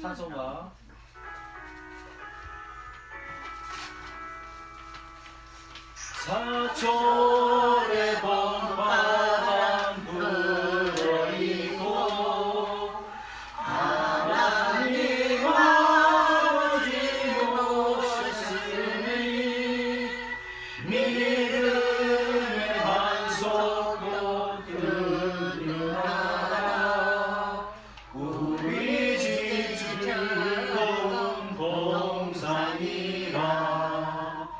찬송가. 사철 봉산이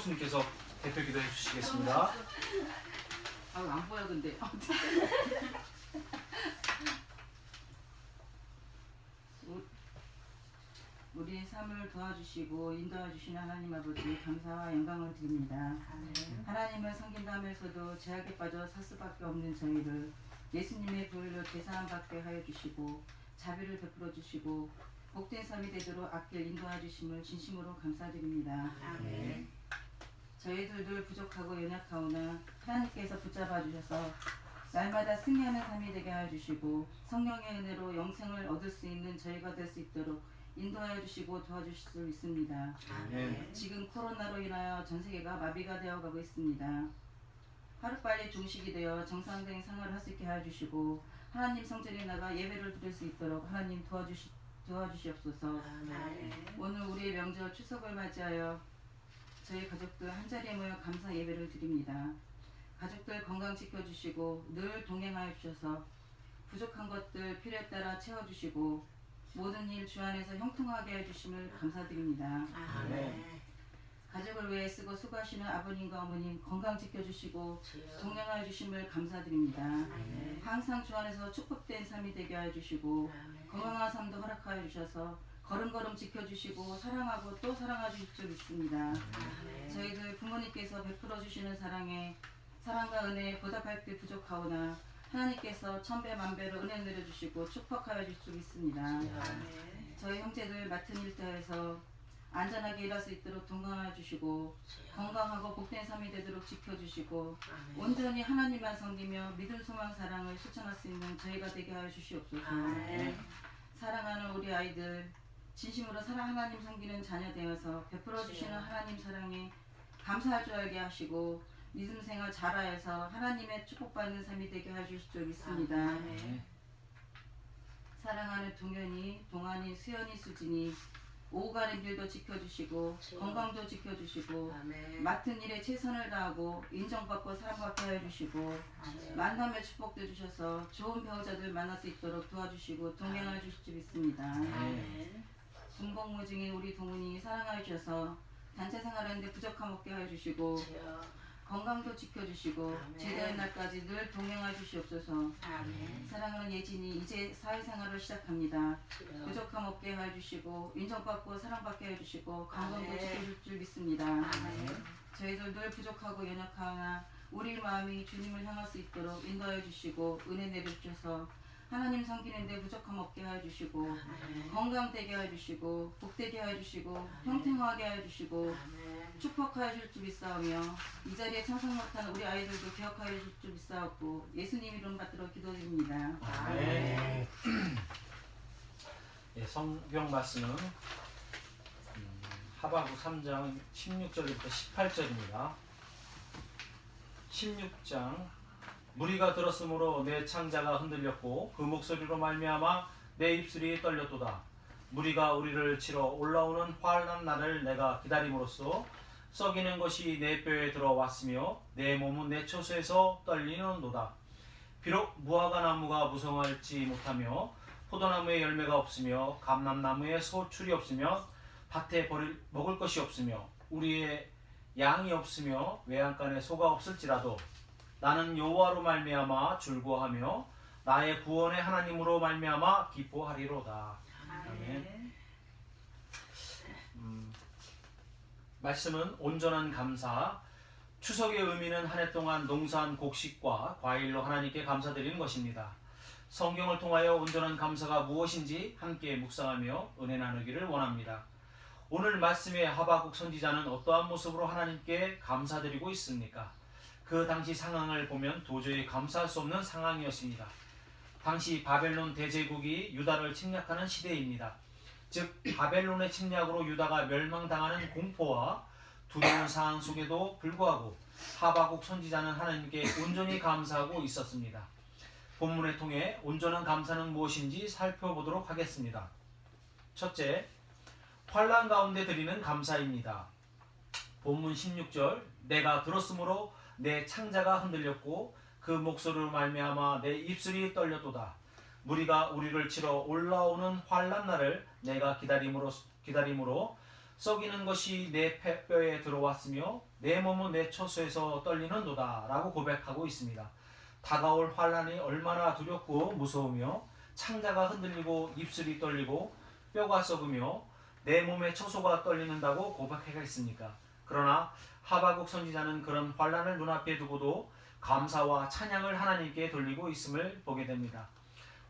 우리 큰형수님께서 대표 기도해 주시겠습니다. 아유 안 보여 근데 우- 우리의 삶을 도와주시고 인도해 주신 하나님 아버지 감사와 영광을 드립니다. 하나님을 섬긴다면서도 제약에 빠져 살 수밖에 없는 저희를 예수님의 불로 제사함 받게 하여 주시고 자비를 베풀어 주시고 복된 삶이 되도록 앞길 인도해 주심을 진심으로 감사드립니다. 저희들도 부족하고 연약하오나 하나님께서 붙잡아 주셔서 날마다 승리하는 삶이 되게 하여 주시고 성령의 은혜로 영생을 얻을 수 있는 저희가 될 수 있도록 인도하여 주시고 도와주실 수 있습니다. 아멘. 지금 코로나로 인하여 전 세계가 마비가 되어 가고 있습니다. 하루빨리 종식이 되어 정상적인 생활을 할 수 있게 하여 주시고 하나님 성전에 나가 예배를 드릴 수 있도록 하나님 도와주시, 도와주시옵소서 오늘 우리의 명절 추석을 맞이하여 저희 가족들 한자리에 모여 감사 예배를 드립니다. 가족들 건강 지켜주시고 늘 동행하여 주셔서 부족한 것들 필요에 따라 채워주시고 모든 일 주 안에서 형통하게 해주심을 감사드립니다. 아멘. 가족을 위해 쓰고 수고하시는 아버님과 어머님 건강 지켜주시고 동행하여 주심을 감사드립니다. 항상 주 안에서 축복된 삶이 되게 하여 주시고 건강한 삶도 허락하여 주셔서 걸음걸음 지켜주시고 사랑하고 또 사랑해 주실 줄 믿습니다. 저희들 부모님께서 베풀어 주시는 사랑에 사랑과 은혜에 보답할 때 부족하오나 하나님께서 천배 만배로 은혜 내려주시고 축복하여 주실 줄 믿습니다. 저희 형제들 맡은 일 대해서 안전하게 일할 수 있도록 동감해 주시고 건강하고 복된 삶이 되도록 지켜주시고 온전히 하나님만 섬기며 믿음, 소망, 사랑을 실천할 수 있는 저희가 되게 하여 주시옵소서. 사랑하는 우리 아이들 진심으로 사랑 하나님 섬기는 자녀 되어서 베풀어 주시는 하나님 사랑에 감사할 줄 알게 하시고 믿음 생활 잘하여서 하나님의 축복받는 삶이 되게 하실 줄 믿습니다. 네. 사랑하는 동현이, 동안이, 수연이, 수진이 오고 가는 길도 지켜주시고 건강도 지켜주시고 맡은 일에 최선을 다하고 인정받고 사랑받게 해주시고 만남의 축복도 주셔서 좋은 배우자들 만날 수 있도록 도와주시고 동행해 주실 줄 믿습니다. 네. 군복무 중인 우리 동훈이 사랑하여 주셔서 단체 생활하는데 부족함 없게 하여 주시고 건강도 지켜주시고 아멘. 제대한 날까지 늘 동행해 주시옵소서. 사랑하는 예진이 이제 사회생활을 시작합니다. 부족함 없게 해주시고 인정받고 사랑받게 해주시고 건강도 아멘. 지켜줄 줄 믿습니다. 저희들 늘 부족하고 연약하나 우리 마음이 주님을 향할 수 있도록 인도해 주시고 은혜 내려 주셔서 하나님 섬기는데 부족함 없게 해주시고 건강되게 해주시고 복되게 해주시고 평평하게 해주시고 축복하여 줄 줄 믿사오며 이 자리에 참석 못한 우리 아이들도 기억하여 줄 줄 믿사옵고 예수님 이름 받들어 기도드립니다. 네. 예, 성경 말씀은 음, 하바국 3장 16절부터 18절입니다. 16장 무리가 들었으므로 내 창자가 흔들렸고 그 목소리로 말미암아 내 입술이 떨렸도다. 무리가 우리를 치러 올라오는 환난 날을 내가 기다림으로써 썩이는 것이 내 뼈에 들어왔으며 내 몸은 내 처소에서 떨리는도다. 비록 무화과 나무가 무성할지 못하며 포도나무에 열매가 없으며 감람나무에 소출이 없으며 밭에 버릴 먹을 것이 없으며 우리의 양이 없으며 외양간에 소가 없을지라도 나는 여호와로 말미암아 즐거워하며 나의 구원의 하나님으로 말미암아 기뻐하리로다. 아멘. 음, 말씀은 온전한 감사. 추석의 의미는 한 해 동안 농사한 곡식과 과일로 하나님께 감사드리는 것입니다. 성경을 통하여 온전한 감사가 무엇인지 함께 묵상하며 은혜 나누기를 원합니다. 오늘 말씀의 하바국 선지자는 어떠한 모습으로 하나님께 감사드리고 있습니까? 그 당시 상황을 보면 도저히 감사할 수 없는 상황이었습니다. 당시 바벨론 대제국이 유다를 침략하는 시대입니다. 즉 바벨론의 침략으로 유다가 멸망당하는 공포와 두려운 상황 속에도 불구하고 하바국 선지자는 하나님께 온전히 감사하고 있었습니다. 본문을 통해 온전한 감사는 무엇인지 살펴보도록 하겠습니다. 첫째, 환란 가운데 드리는 감사입니다. 본문 16절 내가 들었으므로 내 창자가 흔들렸고 그 목소리로 말미암아 내 입술이 떨렸도다. 무리가 우리를 치러 올라오는 환란 날을 내가 기다림으로 기다림으로 썩이는 것이 내 뼈에 들어왔으며 내 몸은 내 처소에서 떨리는도다라고 고백하고 있습니다. 다가올 환란이 얼마나 두렵고 무서우며 창자가 흔들리고 입술이 떨리고 뼈가 썩으며 내 몸의 처소가 떨리는다고 고백하겠습니까? 그러나 하바국 선지자는 그런 환란을 눈앞에 두고도 감사와 찬양을 하나님께 돌리고 있음을 보게 됩니다.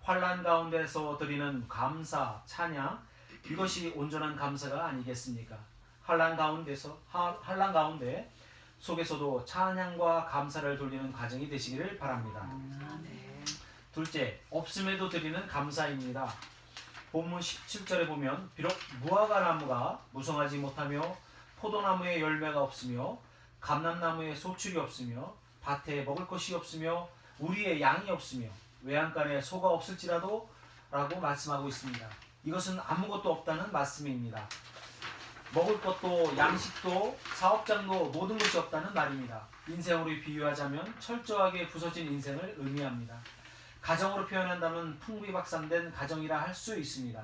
환란 가운데서 드리는 감사, 찬양 이것이 온전한 감사가 아니겠습니까? 환란 가운데서 하- 환란 가운데 속에서도 찬양과 감사를 돌리는 과정이 되시기를 바랍니다. 둘째, 없음에도 드리는 감사입니다. 본문 17절에 보면 비록 무화과 나무가 무성하지 못하며 포도나무에 열매가 없으며 감람나무에 소출이 없으며 밭에 먹을 것이 없으며 우리의 양이 없으며 외양간에 소가 없을지라도 라고 말씀하고 있습니다. 이것은 아무것도 없다는 말씀입니다. 먹을 것도 양식도 사업장도 모든 것이 없다는 말입니다. 인생으로 비유하자면 철저하게 부서진 인생을 의미합니다. 가정으로 표현한다면 풍비박산된 가정이라 할 수 있습니다.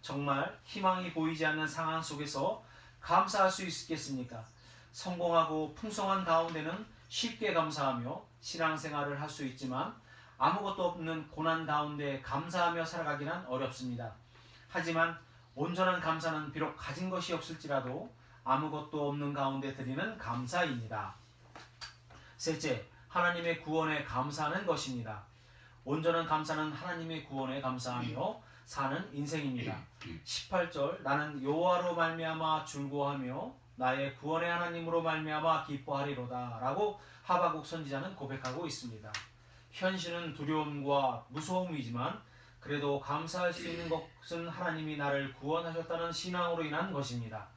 정말 희망이 보이지 않는 상황 속에서 감사할 수 있겠습니까? 성공하고 풍성한 가운데는 쉽게 감사하며 신앙생활을 할 수 있지만 아무것도 없는 고난 가운데 감사하며 살아가기는 어렵습니다. 하지만 온전한 감사는 비록 가진 것이 없을지라도 아무것도 없는 가운데 드리는 감사입니다. 셋째, 하나님의 구원에 감사하는 것입니다. 온전한 감사는 하나님의 구원에 감사하며 사는 인생입니다. 18절 나는 여호와로 말미암아 즐거워하며 나의 구원의 하나님으로 말미암아 기뻐하리로다라고 하바국 선지자는 고백하고 있습니다. 현실은 두려움과 무서움이지만 그래도 감사할 수 있는 것은 하나님이 나를 구원하셨다는 신앙으로 인한 것입니다.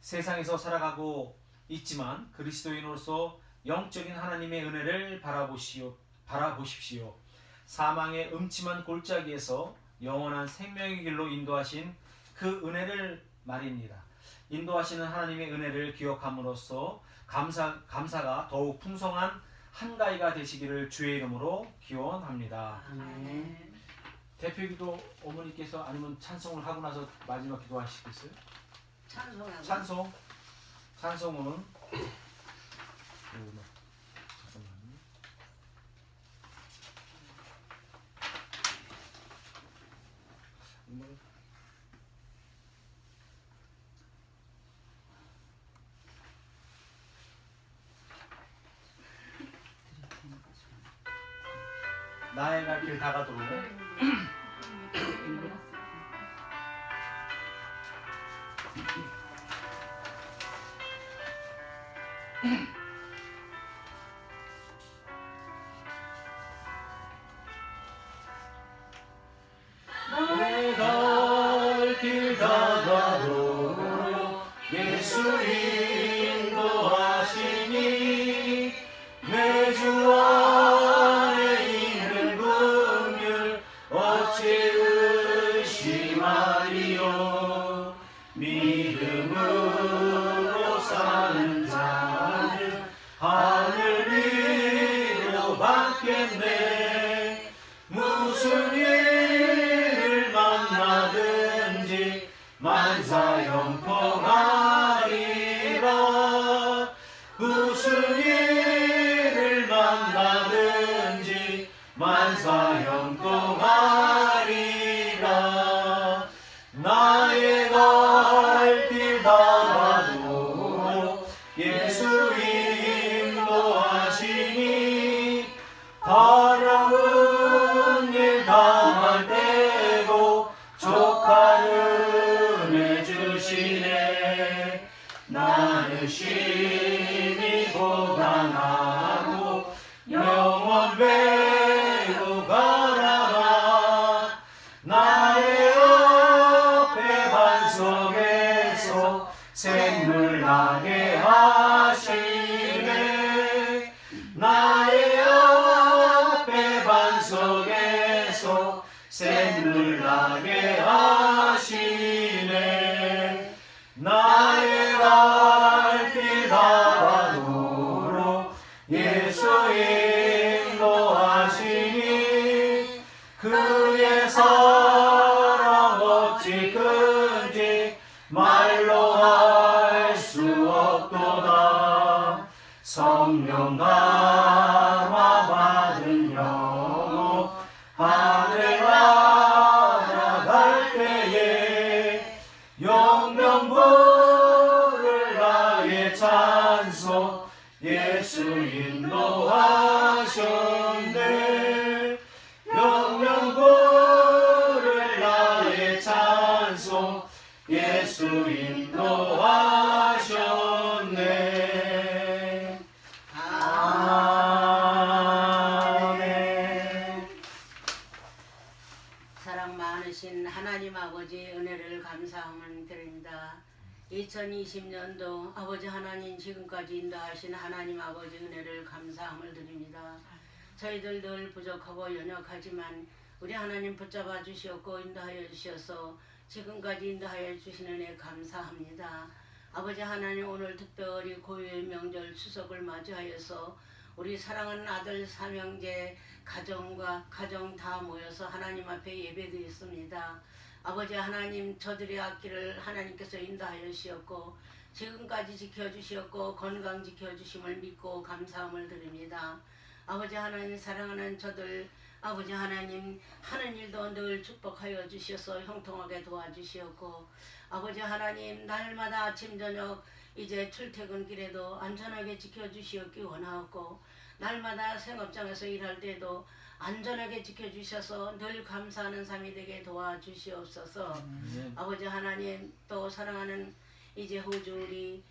세상에서 살아가고 있지만 그리스도인으로서 영적인 하나님의 은혜를 바라보시오, 바라보십시오. 사망의 음침한 골짜기에서 영원한 생명의 길로 인도하신 그 은혜를 말입니다. 인도하시는 하나님의 은혜를 기억함으로써 감사, 감사가 더욱 풍성한 한가위가 되시기를 주의 이름으로 기원합니다. 아멘. 대표기도 어머니께서 아니면 찬송을 하고 나서 마지막 기도하시겠어요? 찬송하고 찬송 찬송은 somebody? 인도하셨 지금까지 인도하신 하나님 아버지 은혜를 감사함을 드립니다. 저희들 늘 부족하고 연약하지만 우리 하나님 붙잡아 주시었고 인도하여 주셔서 지금까지 인도하여 주시는 은혜 감사합니다. 아버지 하나님 오늘 특별히 고유의 명절 추석을 맞이하여서 우리 사랑하는 아들 삼형제 가정과 가정 다 모여서 하나님 앞에 예배드렸습니다. 아버지 하나님 저들의 앞길을 하나님께서 인도하여 주시었고 지금까지 지켜주시었고 건강 지켜주심을 믿고 감사함을 드립니다. 아버지 하나님 사랑하는 저들 아버지 하나님 하는 일도 늘 축복하여 주셔서 형통하게 도와주시었고 아버지 하나님 날마다 아침 저녁 이제 출퇴근길에도 안전하게 지켜주시었기 원하옵고 날마다 생업장에서 일할 때도 안전하게 지켜주셔서 늘 감사하는 삶이 되게 도와주시옵소서. 아멘. 아버지 하나님 또 사랑하는 이제 호주 우리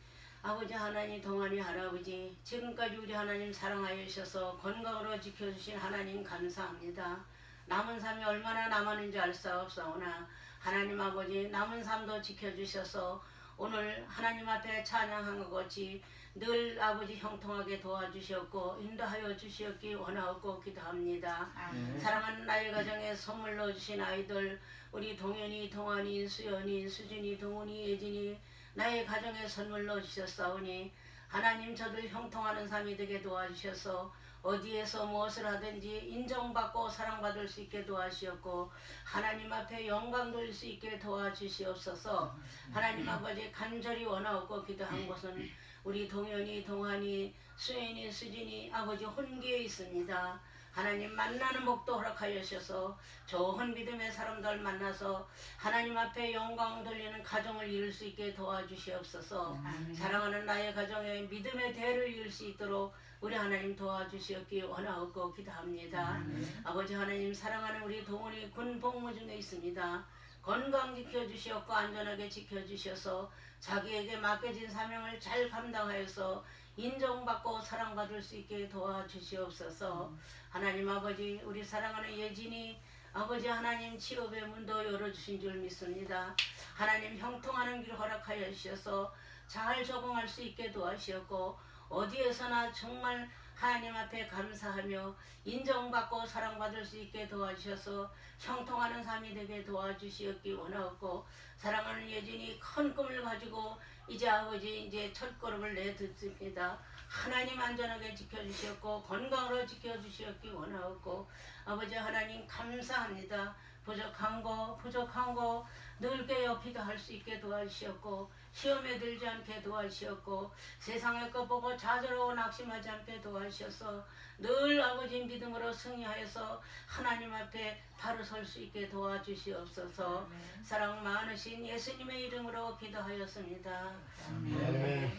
아버지 하나님 동안이 할아버지 지금까지 우리 하나님 사랑하여 주셔서 건강으로 지켜주신 하나님 감사합니다. 남은 삶이 얼마나 남았는지 알 수 없사오나 하나님 아버지 남은 삶도 지켜주셔서 오늘 하나님 앞에 찬양한 것 같이 늘 아버지 형통하게 도와주셨고 인도하여 주시었기 원하옵고 기도합니다. 네. 사랑하는 나의 가정에 선물로 주신 아이들 우리 동현이, 동환이, 수연이, 수진이, 동훈이, 예진이 나의 가정에 선물로 주셨사오니 하나님 저들 형통하는 삶이 되게 도와주셔서 어디에서 무엇을 하든지 인정받고 사랑받을 수 있게 도와주셨고 하나님 앞에 영광 돌릴 수 있게 도와주시옵소서 하나님 아버지 간절히 원하옵고 기도한 것은 우리 동현이, 동환이, 수연이, 수진이 아버지 혼기에 있습니다. 하나님 만나는 복도 허락하여 주셔서 좋은 믿음의 사람들 만나서 하나님 앞에 영광 돌리는 가정을 이룰 수 있게 도와주시옵소서. 사랑하는 나의 가정에 믿음의 대를 이룰 수 있도록 우리 하나님 도와주시옵기 원하옵고 기도합니다. 아버지 하나님 사랑하는 우리 동원이 군 복무 중에 있습니다. 건강 지켜주시옵고 안전하게 지켜주셔서 자기에게 맡겨진 사명을 잘 감당하여서 인정받고 사랑받을 수 있게 도와주시옵소서. 하나님 아버지 우리 사랑하는 예진이 아버지 하나님 취업의 문도 열어주신 줄 믿습니다. 하나님 형통하는 길 허락하여 주셔서 잘 적응할 수 있게 도와주셨고 어디에서나 정말 하나님 앞에 감사하며 인정받고 사랑받을 수 있게 도와주셔서 형통하는 삶이 되게 도와주시었기 원하옵고 사랑하는 예진이 큰 꿈을 가지고 이제 아버지 이제 첫 걸음을 내딛습니다. 하나님 안전하게 지켜주셨고 건강으로 지켜주셨기 원하옵고 아버지 하나님 감사합니다. 부족한 거 부족한 거 늘 깨어 기도할 수 있게 도와주셨고 시험에 들지 않게 도와주셨고 세상의 것 보고 좌절하고 낙심하지 않게 도와주셔서 늘 아버지 믿음으로 승리하여서 하나님 앞에 바로 설 수 있게 도와주시옵소서. 사랑 많으신 예수님의 이름으로 기도하였습니다. 아멘.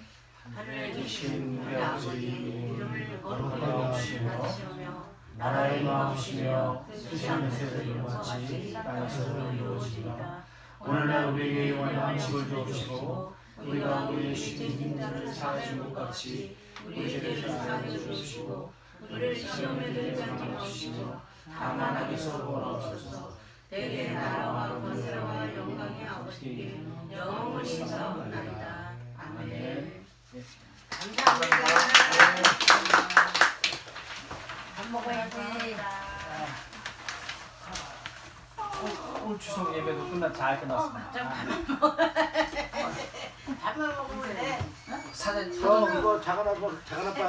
하늘에 계신 우리 아버지 이름을 거룩하게 하시며 나라의 마음이시며 뜻이 하늘에서 이루어지지 땅에서도 이루어지리라 오늘날 우리에게 영원한 양식을 주옵시고 우리가 우리의 시킨 자를 사하신 것 같이 우리 죄를 사하여 주옵시고 우리를 시험에 들지 않게 하옵시고 다만 악에서 구원하옵소서. 대개 나라와 권세와 영광이 아버지께 영원히 사옵나이다. 아멘. 감사합니다. 밥 먹어야지 올 추석 예배도 끝나 잘 끝났습니다. 밥만 먹으면 돼 사진 형 이거 작은 아빠 작은 아빠